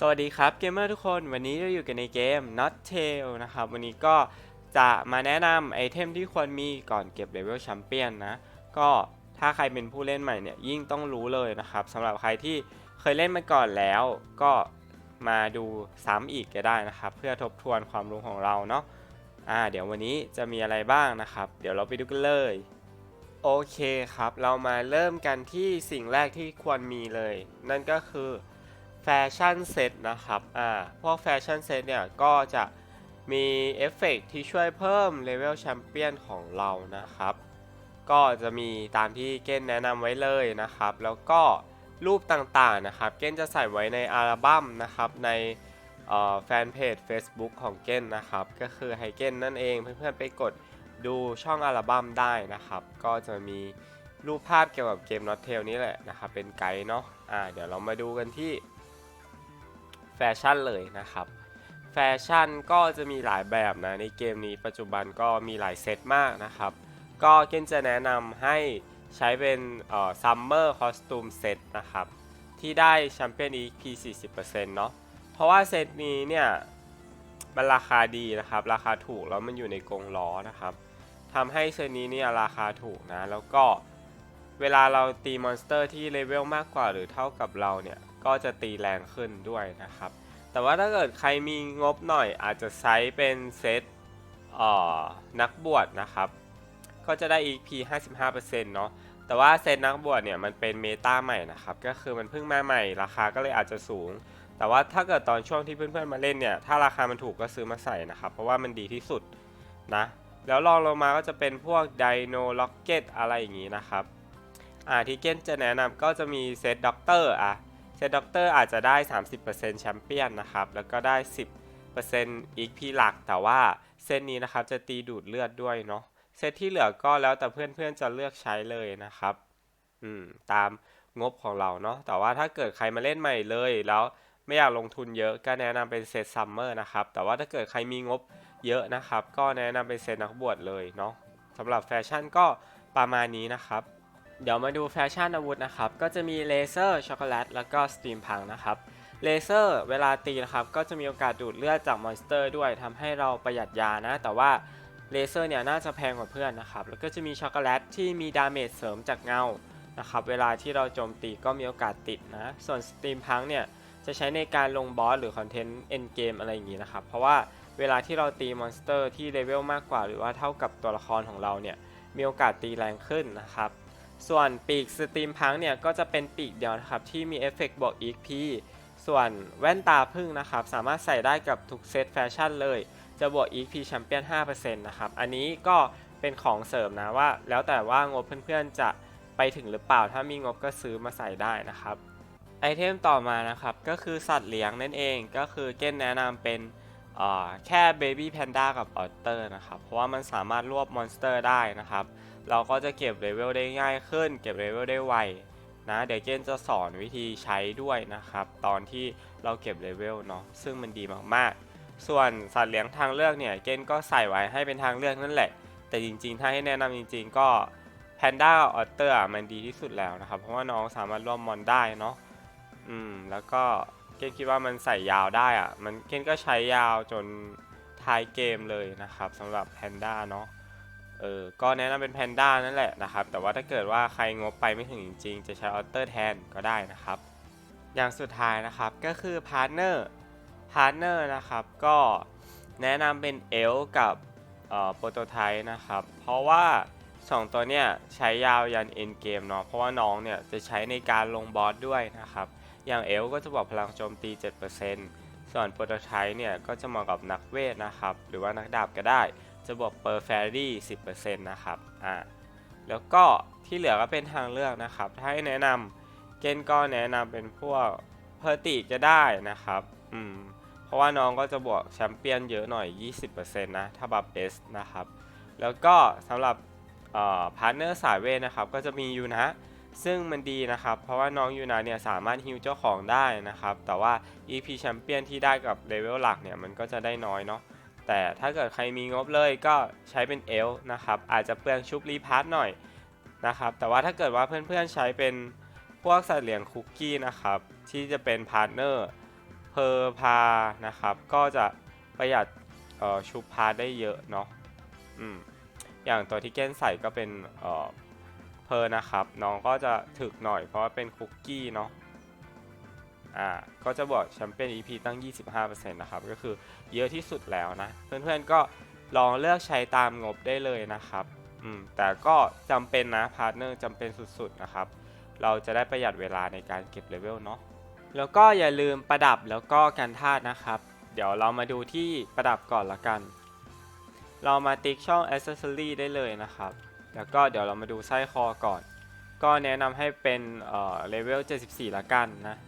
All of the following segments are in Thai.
สวัสดีครับเกมเมอร์ทุกคนวันนี้เราอยู่กันในเกม Not Tail นะครับ วันนี้ก็จะมาแนะนำไอเทมที่ควรมีก่อนเก็บเลเวลแชมเปี้ยนนะ ก็ถ้าใครเป็นผู้เล่นใหม่เนี่ยยิ่งต้องรู้เลยนะครับสำหรับใครที่เคยเล่นมาก่อนแล้ว ก็มาดูซ้ำอีกก็ได้นะครับ เพื่อทบทวนความรู้ของเราเนาะอ่าเดี๋ยววันนี้จะมีอะไรบ้างนะครับ เดี๋ยวเราไปดูกันเลยโอเคครับ เรามาเริ่มกันที่สิ่งแรกที่ควรมีเลย นั่นก็คือ แฟชั่นเซตนะครับ อ่า พวกแฟชั่นเซตเนี่ย ก็จะมีเอฟเฟกต์ที่ช่วยเพิ่มเลเวลแชมเปี้ยนของเรานะครับ ก็จะมีตามที่เก้นแนะนำไว้เลยนะครับ แล้วก็รูปต่างๆนะครับ เก้นจะใส่ไว้ในอัลบั้มนะครับ ในแฟนเพจ Facebook ของเก้นนะครับ ก็คือไฮเก้นนั่นเอง เพื่อนๆไปกดดูช่องอัลบั้มได้นะครับ ก็จะมีรูปภาพเกี่ยวกับเกม Not Tail นี้แหละนะครับ เป็นไกด์เนาะ อ่า เดี๋ยวเรามาดูกันที่ แฟชั่นเลยนะครับ แฟชั่นก็จะมีหลายแบบนะ ในเกมนี้ปัจจุบันก็มีหลายเซตมากนะครับ ก็เกนจะแนะนำให้ใช้เป็นซัมเมอร์คอสตูมเซตนะครับ ที่ได้แชมเปี้ยน EP 40%เนาะเพราะว่าเซตนี้เนี่ยมันราคาดีนะครับ ราคาถูกแล้วมันอยู่ในกรงล้อนะครับทำให้เซตนี้เนี่ยราคาถูกนะ แล้วก็เวลาเราตีมอนสเตอร์ที่เลเวลมากกว่าหรือเท่ากับเราเนี่ย ก็จะตีแรงขึ้นด้วยนะครับ แต่ว่าถ้าเกิดใครมีงบหน่อยอาจจะใช้เป็นเซตเอ่อนักบวชนะครับ ก็จะได้ EP 55%เนาะแต่ว่าเซตนักบวชเนี่ยมันเป็นเมตาใหม่นะครับ ก็คือมันเพิ่งมาใหม่ราคาก็เลยอาจจะสูง แต่ว่าถ้าเกิดตอนช่วงที่เพื่อนๆมาเล่นเนี่ย ถ้าราคามันถูกก็ซื้อมาใส่นะครับ เพราะว่ามันดีที่สุดนะ แล้วรองลงมาก็จะเป็นพวกไดโนล็อกเก็ตอะไรอย่างนี้นะครับ อ่าที่เก้นจะแนะนำก็จะมีเซตด็อกเตอร์อะ เซตด็อกเตอร์อาจจะได้ 30%แชมเปี้ยนนะครับ แล้วก็ได้ 10% EP หลัก แต่ว่าเซตนี้นะครับจะตีดูดเลือดด้วยเนาะ เซตที่เหลือก็แล้วแต่เพื่อนๆจะเลือกใช้เลยนะครับ อืม ตามงบของเราเนาะ แต่ว่าถ้าเกิดใครมาเล่นใหม่เลย แล้วไม่อยากลงทุนเยอะก็แนะนำเป็นเซตซัมเมอร์นะครับ แต่ว่าถ้าเกิดใครมีงบเยอะนะครับ ก็แนะนำเป็นเซตนักบวชเลยเนาะสำหรับแฟชั่นก็ประมาณนี้นะครับ เดี๋ยวมาดูแฟชั่นอาวุธนะครับ ก็จะมีเลเซอร์ช็อกโกแลตแล้วก็สตรีมพังนะครับ เลเซอร์เวลาตีนะครับ ก็จะมีโอกาสดูดเลือดจากมอนสเตอร์ด้วยทำให้เราประหยัดยานะ แต่ว่าเลเซอร์เนี่ยน่าจะแพงกว่าเพื่อนนะครับ แล้วก็จะมีช็อกโกแลตที่มีดาเมจเสริมจากเงา นะครับ เวลาที่เราโจมตีก็มีโอกาสติดนะ ส่วนสตรีมพังเนี่ยจะใช้ในการลงบอสหรือคอนเทนต์เอ็นเกมอะไรอย่างนี้นะครับ เพราะว่าเวลาที่เราตีมอนสเตอร์ที่เลเวลมากกว่า หรือว่าเท่ากับตัวละครของเราเนี่ยมีโอกาสตีแรงขึ้นนะครับ ส่วนปีกสตรีมพังเนี่ยก็จะเป็นปีกเดียวนะครับที่มีเอฟเฟกต์บวก EP ส่วนแว่นตาพึ่งนะครับสามารถใส่ได้กับทุกเซตแฟชั่นเลย จะบวก EP แชมเปี้ยน5%นะครับอันนี้ก็เป็นของเสริมนะว่า แล้วแต่ว่างบเพื่อนๆจะไปถึงหรือเปล่าถ้ามีงบก็ซื้อมาใส่ได้นะครับไอเทมต่อมานะครับก็คือสัตว์เลี้ยงนั่นเองก็คือเก้นแนะนำเป็นเอ่อแค่ Baby Panda กับออเตอร์นะครับ เพราะว่ามันสามารถรวบมอนสเตอร์ได้นะครับ เราก็จะเก็บเลเวลได้ง่ายขึ้น เก็บเลเวลได้ไวนะเดี๋ยวเก้นจะสอนวิธีใช้ด้วยนะครับ ตอนที่เราเก็บเลเวลเนาะซึ่งมันดีมากๆ ส่วนสัตว์เลี้ยงทางเลือกเนี่ยเก้นก็ใส่ไว้ให้เป็นทางเลือกนั่นแหละ แต่จริงๆ ถ้าให้แนะนำจริง ๆ ก็แพนด้าออเตอร์มันดีที่สุดแล้วนะครับ เพราะว่าน้องสามารถร่วมมอนได้เนาะอืมแล้วก็เก้นคิดว่ามันใส่ยาวได้อะมันเก้นก็ใช้ยาวจนท้ายเกมเลยนะครับสำหรับแพนด้าเนาะ เออก็แนะนำเป็นแพนด้านั่นแหละนะครับ แต่ว่าถ้าเกิดว่าใครงบไปไม่ถึงจริง ๆ จะใช้ออเตอร์แทนก็ได้นะครับ อย่างสุดท้ายนะครับก็คือพาร์ t เนอร์พาร์ t เนอร์นะครับก็แนะนำเป็นเอลกับเอ่อโปรโตไทป์นะครับ เพราะว่า 2 ตัวเนี้ยใช้ยาวยันเอ็นเกมเนาะเพราะว่าน้องเนี่ยจะใช้ในการลงบอสด้วยนะครับ อย่างเอลก็จะบอกพลังโจมตี 7%ส่วนโปรโตไทป์เนี่ยก็จะเหมาะกับนักเวทนะครับ หรือว่านักดาบก็ได้ จะบวกเปอร์แฟรี่10%นะครับอ่าแล้วก็ที่เหลือก็เป็นทางเลือกนะครับ ถ้าให้แนะนำเกนก็แนะนำเป็นพวกเพอร์ติก็ได้นะครับอืมเพราะว่าน้องก็จะบวกแชมเปี้ยนเยอะหน่อย 20%นะถ้าบัฟเอสนะครับ แล้วก็สำหรับพาร์เนอร์สายเวทนะครับ ก็จะมียูนะซึ่งมันดีนะครับ เพราะว่าน้องยูนะเนี่ยสามารถฮิวเจ้าของได้นะครับ แต่ว่า EP แชมเปี้ยนที่ได้กับเลเวลหลักเนี่ยมันก็จะได้น้อยเนาะ แต่ถ้าเกิดใครมีงบเลยก็ใช้เป็นเอลนะครับ อาจจะเปลืองชุบรีพาร์ทหน่อยนะครับ แต่ว่าถ้าเกิดว่าเพื่อนๆใช้เป็นพวกสัตว์เลี้ยงคุกกี้นะครับ ที่จะเป็นพาร์ทเนอร์เพอร์พานะครับ ก็จะประหยัดชุบพาร์ตได้เยอะเนาะอืมอย่างตัวที่เก้นใส่ก็เป็นเพอร์นะครับ น้องก็จะถึกหน่อยเพราะว่าเป็นคุกกี้เนาะ อ่าก็จะบวกแชมเปี้ยน EP ตั้ง 25%นะครับ ก็คือเยอะที่สุดแล้วนะ เพื่อนๆก็ลองเลือกใช้ตามงบได้เลยนะครับอืมแต่ก็จำเป็นนะพาร์ทเนอร์จำเป็นสุดๆนะครับ เราจะได้ประหยัดเวลาในการเก็บเลเวลเนาะแล้วก็อย่าลืมประดับแล้วก็การธาตุนะครับ เดี๋ยวเรามาดูที่ประดับก่อนละกัน เรามาติ๊กช่อง Accessory ได้เลยนะครับ แล้วก็เดี๋ยวเรามาดูไส้คอก่อน ก็แนะนำให้เป็นเอ่อเลเวล 74 ละกันนะ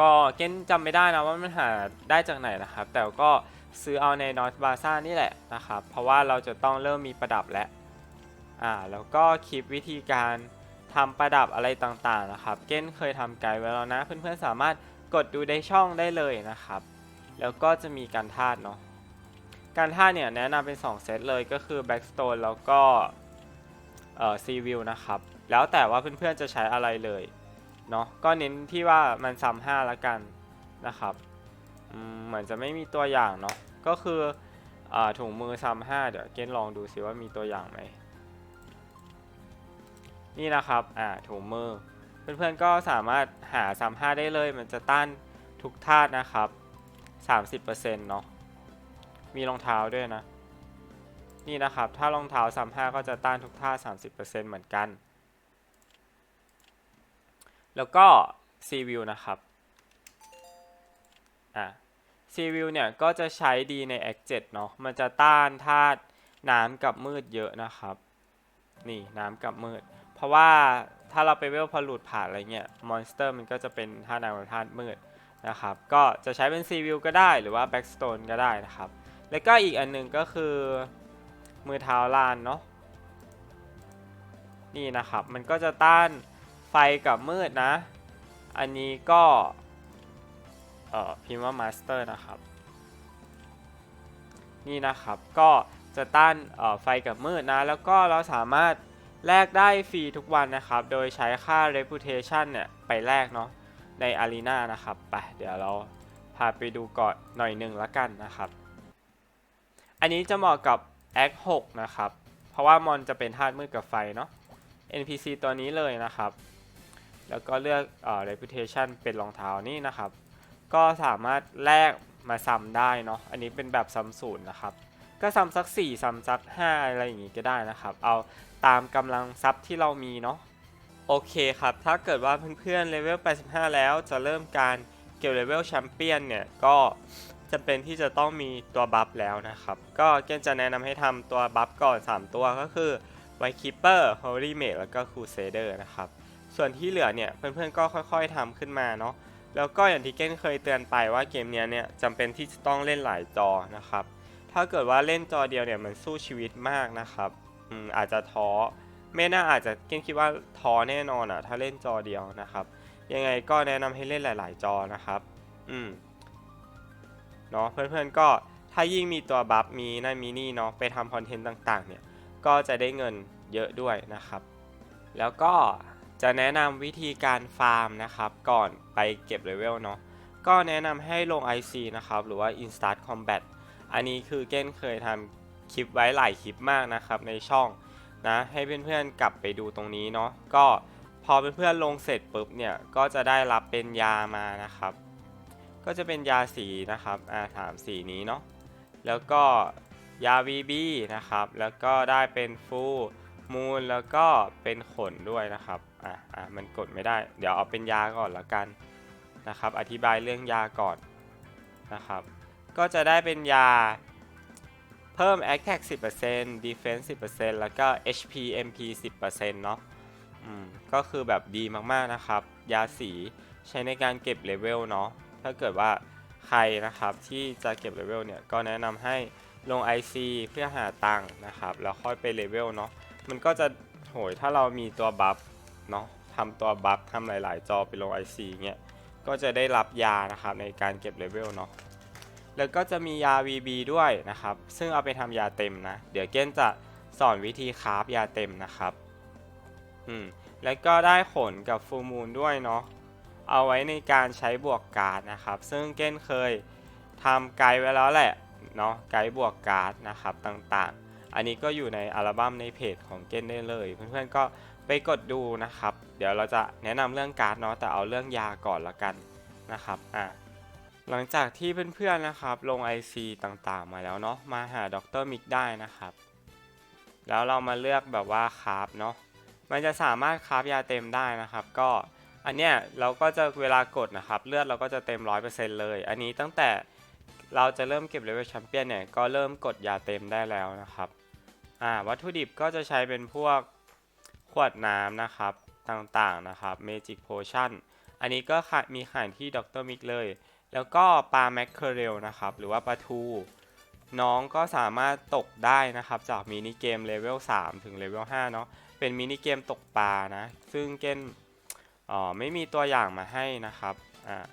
ก็เก้นจำไม่ได้นะว่ามันหาได้จากไหนนะครับ แต่ก็ซื้อเอาใน North Plaza นี่แหละนะครับ เพราะว่าเราจะต้องเริ่มมีประดับแล้วอ่าแล้วก็คลิปวิธีการทำประดับอะไรต่างๆนะครับ เก้นเคยทำไกด์ไว้แล้วนะ เพื่อนๆสามารถกดดูในช่องได้เลยนะครับ แล้วก็จะมีการธาตุเนาะการธาตุเนี่ยแนะนำเป็น 2 เซตเลยก็คือ Backstone แล้วก็เอ่อ Sea View นะครับ แล้วแต่ว่าเพื่อนๆจะใช้อะไรเลย เนาะก็เน้นที่ว่ามันซ้ำห้าละกันนะครับเหมือนจะไม่มีตัวอย่างเนาะก็คืออถุงมือซ้ำห้าเดี๋ยวเก้นลองดูซิว่ามีตัวอย่างไหมนี่นะครับอ่าถุงมือเพื่อนๆก็สามารถหาซ้ำห้าได้เลย มันจะต้านทุกธาตุนะครับ 30%เนาะมีรองเท้าด้วยนะ นี่นะครับ ถ้ารองเท้าซ้ำห้าก็จะต้านทุกธาตุ30%เหมือนกัน แล้วก็ C view นะครับอ่า C view เนี่ยก็จะใช้ดีใน Act 7เนาะมันจะต้านธาตุน้ำกับมืดเยอะนะครับ นี่น้ำกับมืด เพราะว่าถ้าเราไปเวลพอหลุดผ่านอะไรเงี้ยมอนสเตอร์มันก็จะเป็นท่าน้ำกับท่ามืดนะครับ ก็จะใช้เป็นซีวิวก็ได้หรือว่าแบ็กสโตนก็ได้นะครับ แล้วก็อีกอันหนึงก็คือมือเท้าลานเนาะนี่นะครับ มันก็จะต้าน ไฟกับมืดนะ อันนี้ก็เอ่อพิมพ์ว่ามาสเตอร์นะครับ นี่นะครับก็จะต้านเอ่อไฟกับมืดนะ แล้วก็เราสามารถแลกได้ฟรีทุกวันนะครับ โดยใช้ค่า reputation เนี่ยไปแลกเนาะใน Arena นะครับไปเดี๋ยวเราพาไปดูก่อนหน่อยหนึ่งละกันนะครับ อันนี้จะเหมาะกับ Act 6นะครับ เพราะว่ามอนจะเป็นธาตุมืดกับไฟเนาะ NPC ตัวนี้เลยนะครับ แล้วก็เลือกเอ่อ reputation เป็นรองเท้านี่นะครับ ก็สามารถแลกมาซ้ำได้เนาะอันนี้เป็นแบบซ้ำศูนย์นะครับ ก็ซ้ำสัก 4ซ้ำสัก 5 อะไรอย่างงี้ก็ได้นะครับ เอาตามกำลังทรัพย์ที่เรามีเนาะโอเคครับ ถ้าเกิดว่าเพื่อนๆเลเวล 85 แล้วจะเริ่มการเกี่ยวเลเวลแชมเปี้ยนเนี่ย ก็จะเป็นที่จะต้องมีตัวบัฟแล้วนะครับ ก็เกนจะแนะนำให้ทำตัวบัฟก่อน 3 ตัวก็คือไวคิปเปอร์ฮอลลี่เมดแล้วก็คูเซเดอร์นะครับ ส่วนที่เหลือเนี่ยเพื่อนๆก็ค่อยๆทำขึ้นมาเนาะแล้วก็อย่างที่เก้นเคยเตือนไปว่าเกมเนี้ยเนี่ยจำเป็นที่จะต้องเล่นหลายจอนะครับ ถ้าเกิดว่าเล่นจอเดียวเนี่ยมันสู้ชีวิตมากนะครับอืมอาจจะท้อไม่น่าอาจจะเก้นคิดว่าท้อแน่นอนอะถ้าเล่นจอเดียวนะครับ ยังไงก็แนะนำให้เล่นหลาย ๆ จอนะครับ อืมเนาะเพื่อนๆก็ถ้ายิ่งมีตัวบัฟมีนั่นมีนี่เนาะไปทำคอนเทนต์ต่างๆ เนี่ยก็จะได้เงินเยอะด้วยนะครับ แล้วก็ จะแนะนำวิธีการฟาร์มนะครับก่อนไปเก็บเลเวลเนาะก็แนะนำให้ลง IC นะครับหรือว่า Instart Combat อันนี้คือเก้นเคยทำคลิปไว้หลายคลิปมากนะครับในช่องนะให้เพื่อนๆกลับไปดูตรงนี้เนาะก็พอเพื่อนๆลงเสร็จปุ๊บเนี่ยก็จะได้รับเป็นยามานะครับ ก็จะเป็นยาสีนะครับอ่าถามสีนี้เนาะแล้วก็ยา VB นะครับแล้วก็ได้เป็นฟู มูลแล้วก็เป็นขนด้วยนะครับอะอะมันกดไม่ได้ เดี๋ยวเอาเป็นยาก่อนละกันนะครับ อธิบายเรื่องยาก่อนนะครับ ก็จะได้เป็นยาเพิ่ม Attack 10% Defense 10%แล้วก็ HP MP 10%เนาะอืมก็คือแบบดีมากๆนะครับ ยาสีใช้ในการเก็บเลเวลเนาะถ้าเกิดว่าใครนะครับที่จะเก็บเลเวลเนี่ยก็แนะนำให้ลง IC เพื่อหาตังค์นะครับ แล้วค่อยไปเลเวลเนาะ มันก็จะโหยถ้าเรามีตัวบัฟเนาะทำตัวบัฟทำหลาย ๆ จอไปลง IC เงี้ยก็จะได้รับยานะครับในการเก็บเลเวลเนาะแล้วก็จะมียา VB ด้วยนะครับ ซึ่งเอาไปทำยาเต็มนะ เดี๋ยวเก้นจะสอนวิธีคราฟยาเต็มนะครับอืมแล้วก็ได้ขนกับฟูมูลด้วยเนาะเอาไว้ในการใช้บวกการ์ดนะครับ ซึ่งเก้นเคยทำไกด์ไว้แล้วแหละเนาะไกด์บวกการ์ดนะครับต่างๆ อันนี้ก็อยู่ในอัลบั้มในเพจของเก้นได้เลย เพื่อนๆก็ไปกดดูนะครับ เดี๋ยวเราจะแนะนำเรื่องการ์ดเนาะแต่เอาเรื่องยาก่อนละกันนะครับอะหลังจากที่เพื่อนๆนะครับ ลง IC ต่างๆ มาแล้วเนาะมาหาดรมิกได้นะครับ แล้วเรามาเลือกแบบว่าคราฟเนาะมันจะสามารถคราฟยาเต็มได้นะครับ ก็อันเนี้ยเราก็จะเวลากดนะครับ เลือดเราก็จะเต็ม 100%เลย อันนี้ตั้งแต่เราจะเริ่มเก็บเลเวลแชมเปี้ยนเนี่ยก็เริ่มกดยาเต็มได้แล้วนะครับ อ่าวัตถุดิบก็จะใช้เป็นพวกขวดน้ำนะครับต่างๆนะครับ Magic Potion อันนี้ก็มีขายที่ดรมิกเลย แล้วก็ปลาแมคเคอเรลนะครับหรือว่าปลาทู น้องก็สามารถตกได้นะครับจากมินิเกมเลเวล3ถึงเลเวล5เนาะเป็นมินิเกมตกปลานะซึ่งเกนอ๋อไม่มีตัวอย่างมาให้นะครับอ่า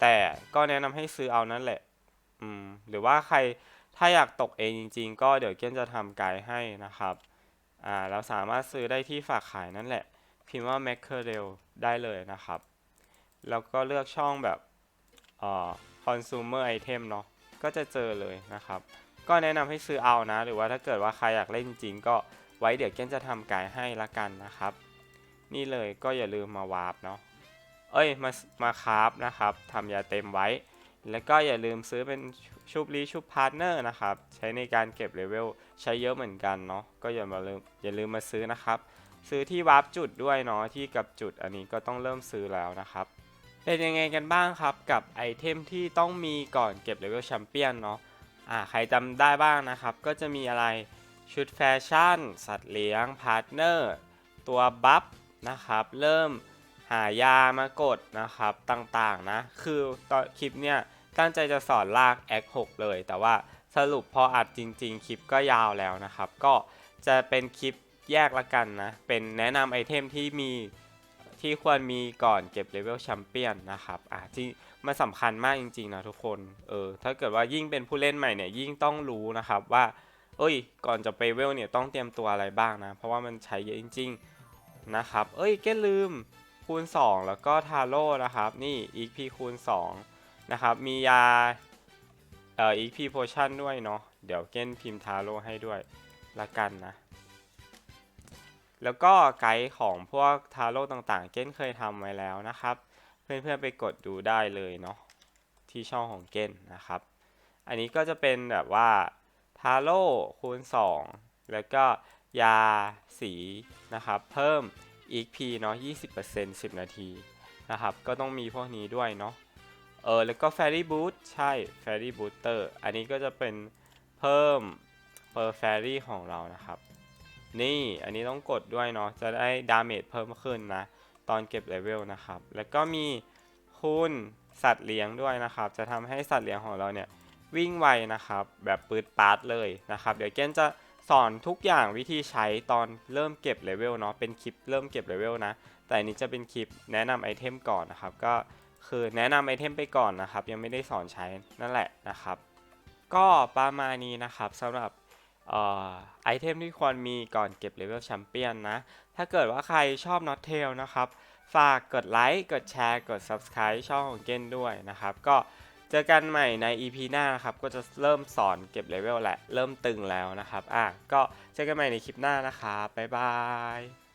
แต่ก็แนะนำให้ซื้อเอานั่นแหละอืมหรือว่าใคร ถ้าอยากตกเองจริง ๆ ก็เดี๋ยวเกียนจะทำไกด์ให้นะครับอ่าเราสามารถซื้อได้ที่ฝากขายนั่นแหละ พิมพ์ว่า m a c k e r e l ได้เลยนะครับ แล้วก็เลือกช่องแบบอ่า consumer item เนาะก็จะเจอเลยนะครับ ก็แนะนำให้ซื้อเอานะ หรือว่าถ้าเกิดว่าใครอยากเล่นจริงๆก็ไว้เดี๋ยวเก้นจะทำไกด์ให้ละกันนะครับ นี่เลยก็อย่าลืมมาวาร์ปเนาะเอ้ยมามาคราฟนะครับทำยาเต็มไว้ แล้วก็อย่าลืมซื้อเป็นชุบรีชุบพาร์ทเนอร์นะครับ ใช้ในการเก็บเลเวลใช้เยอะเหมือนกันเนาะก็อย่ามาลืมอย่าลืมมาซื้อนะครับ ซื้อที่วาร์ปจุดด้วยเนาะที่กับจุดอันนี้ก็ต้องเริ่มซื้อแล้วนะครับเป็นยังไงกันบ้างครับกับไอเทมที่ต้องมีก่อนเก็บเลเวลแชมเปี้ยนเนาะอ่าใครจำได้บ้างนะครับ ก็จะมีอะไรชุดแฟชั่น สัตว์เลี้ยงพาร์ทเนอร์ตัวบัฟนะครับ เริ่มหายามากดนะครับต่างๆนะ คือตอนคลิปเนี่ย ตั้งใจจะสอนลากแอค6เลย แต่ว่าสรุปพออัดจริง ๆ คลิปก็ยาวแล้วนะครับ ก็จะเป็นคลิปแยกละกันนะ เป็นแนะนำไอเทมที่มีที่ควรมีก่อนเก็บเลเวลแชมเปี้ยนนะครับอ่าที่มันสำคัญมากจริงๆนะทุกคน เออ ถ้าเกิดว่ายิ่งเป็นผู้เล่นใหม่เนี่ยยิ่งต้องรู้นะครับว่า เอ้ย ก่อนจะไปเวลเนี่ยต้องเตรียมตัวอะไรบ้างนะ เพราะว่ามันใช้เยอะจริงๆนะครับ เอ้ยแกลืมคูณ 2 แล้วก็ทาโร่นะครับ นี่ EXP คูณ 2 นะครับ มียาเอ่อ EXP potion ด้วยเนาะเดี๋ยวเก้นพิมพ์ทาโร่ให้ด้วยละกันนะ แล้วก็ไกด์ของพวกทาโร่ต่างๆ เก้นเคยทำไว้แล้วนะครับ เพื่อนๆไปกดดูได้เลยเนาะที่ช่องของเก้นนะครับ อันนี้ก็จะเป็นแบบว่าทาโร่คูณ 2 แล้วก็ยาสีนะครับ เพิ่ม EXP เนาะ20% 10 นาทีนะครับ ก็ต้องมีพวกนี้ด้วยเนาะ เออแล้วก็ Fairy Boot ใช่ Fairy Booster อันนี้ก็จะเป็นเพิ่ม Per Fairy ของเรานะครับ นี่อันนี้ต้องกดด้วยเนาะจะได้ดาเมจเพิ่มขึ้นนะ ตอนเก็บเลเวลนะครับ แล้วก็มีคูณสัตว์เลี้ยงด้วยนะครับ จะทำให้สัตว์เลี้ยงของเราเนี่ยวิ่งไวนะครับ แบบปืดปาร์ตเลยนะครับ เดี๋ยวเกนจะสอนทุกอย่างวิธีใช้ตอนเริ่มเก็บเลเวลเนาะเป็นคลิปเริ่มเก็บเลเวลนะ แต่อันนี้จะเป็นคลิปแนะนำไอเทมก่อนนะครับก็ คือแนะนำไอเทมไปก่อนนะครับ ยังไม่ได้สอนใช้นั่นแหละนะครับ ก็ประมาณนี้นะครับสำหรับออไอเทมที่ควรมีก่อนเก็บเลเวลแชมเปี้ยนนะ ถ้าเกิดว่าใครชอบน็อตเทลนะครับ ฝากกดไลค์ กดแชร์ กด Subscribe ช่องของเก้นด้วยนะครับ ก็เจอกันใหม่ใน EP หน้านะครับ ก็จะเริ่มสอนเก็บเลเวลแหละ เริ่มตึงแล้วนะครับ อะ ก็เจอกันใหม่ในคลิปหน้านะครับ บ๊ายบาย